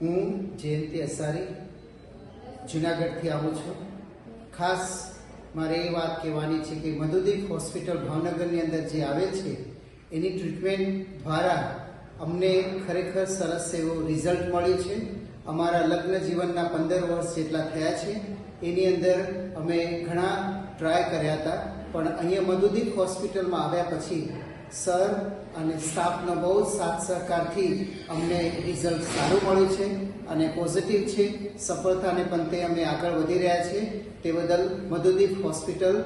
હું જયંતિ અસારી જુનાગઢથી આવું છું, ખાસ મારે એ વાત કહેવાની છે કે મધુદીપ હોસ્પિટલ ભાવનગરની અંદર જે આવે છે, એની ટ્રીટમેન્ટ દ્વારા અમને ખરેખર સરસ એવો રિઝલ્ટ મળ્યું છે. અમારા લગ્ન જીવનના પંદર વર્ષ જેટલા થયા છે. એની અંદર અમે ઘણા ટ્રાય કર્યા હતા, પણ અહીંયા મધુદીપ હોસ્પિટલમાં આવ્યા પછી સર અને સ્ટાફનો બહુ સાથ સહકારથી અમને રિઝલ્ટ સારું મળ્યું છે અને પોઝિટિવ છે. સફળતાને પંતે અમે આગળ વધી રહ્યા છીએ. તે બદલ મધુદીપ હોસ્પિટલ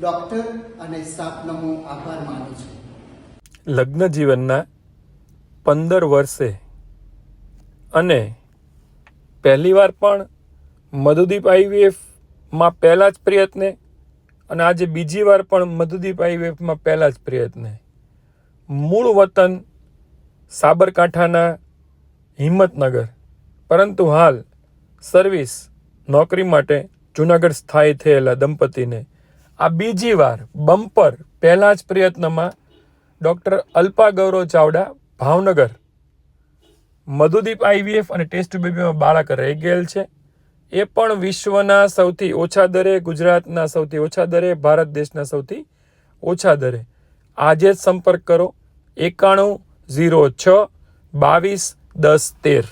ડૉક્ટર અને સ્ટાફનો હું આભાર માનું છું. લગ્ન જીવનના પંદર વર્ષે અને પહેલીવાર પણ મધુદીપ આઈવીએફમાં પહેલાં જ પ્રયત્ને અને આજે બીજી વાર પણ મધુદીપ આઈવીએફમાં પહેલાં જ પ્રયત્ને મૂળ વતન સાબરકાંઠાના હિંમતનગર. પરંતુ હાલ સર્વિસ નોકરી માટે જુનાગઢ સ્થાયી થયેલા દંપતીને આ બીજી વાર બમ્પર પહેલા જ પ્રયત્નમાં ડૉક્ટર અલ્પા ગૌરવ ચાવડા ભાવનગર. મધુદીપ આઈવીએફ અને ટેસ્ટ બેબીમાં બાળક રહી ગયેલ છે. એ પણ વિશ્વના સૌથી ઓછા દરે, ગુજરાતના સૌથી ઓછા દરે, ભારત દેશના સૌથી ઓછા દરે. આજે જ સંપર્ક કરો એકાણું ઝીરો છ બાવીસ દસ તેર.